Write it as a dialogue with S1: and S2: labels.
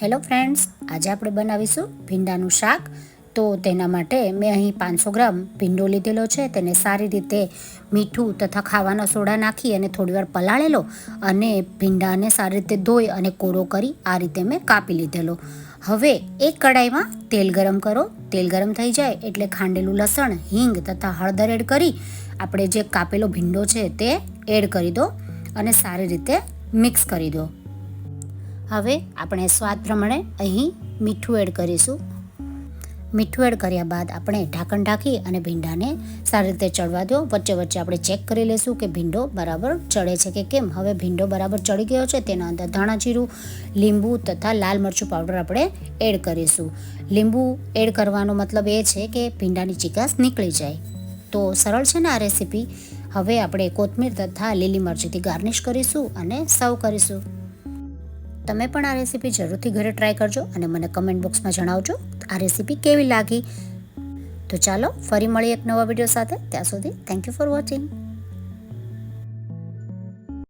S1: Hello friends, આજે આપણે બનાવીશું ભીંડાનું શાક. તો તેના માટે મેં અહીં પાંચસો ગ્રામ ભીંડો લીધેલો છે. તેને સારી રીતે મીઠું તથા ખાવાના સોડા નાખી અને થોડીવાર પલાળેલો અને ભીંડાને સારી રીતે ધોઈ અને કોરો કરી આ રીતે મેં કાપી લીધેલો. હવે એક કડાઈમાં તેલ ગરમ કરો. તેલ ગરમ થઈ જાય એટલે ખાંડેલું લસણ, હિંગ તથા હળદર એડ કરી આપણે જે કાપેલો ભીંડો છે તે એડ કરી દો અને સારી રીતે મિક્સ કરી દો. હવે આપણે સ્વાદ પ્રમાણે અહીં મીઠું એડ કરીશું. મીઠું એડ કર્યા બાદ આપણે ઢાંકણ ઢાંકી અને ભીંડાને સારી રીતે ચડવા દો. વચ્ચે વચ્ચે આપણે ચેક કરી લઈશું કે ભીંડો બરાબર ચડે છે કે કેમ. હવે ભીંડો બરાબર ચડી ગયો છે, તેના અંદર ધાણા જીરું, લીંબુ તથા લાલ મરચું પાવડર આપણે એડ કરીશું. લીંબુ એડ કરવાનો મતલબ એ છે કે ભીંડાની ચિકાસ નીકળી જાય. તો સરળ છે ને આ રેસીપી? હવે આપણે કોથમીર તથા લીલી મરચીથી ગાર્નિશ કરીશું અને સર્વ કરીશું. તમે પણ આ રેસીપી જરૂરથી ઘરે ટ્રાય કરજો અને મને કમેન્ટ બોક્સમાં જણાવજો આ રેસીપી કેવી લાગી. તો ચાલો ફરી મળીએ એક નવા વીડિયો સાથે. ત્યાં સુધી થેન્ક યુ ફોર વોચિંગ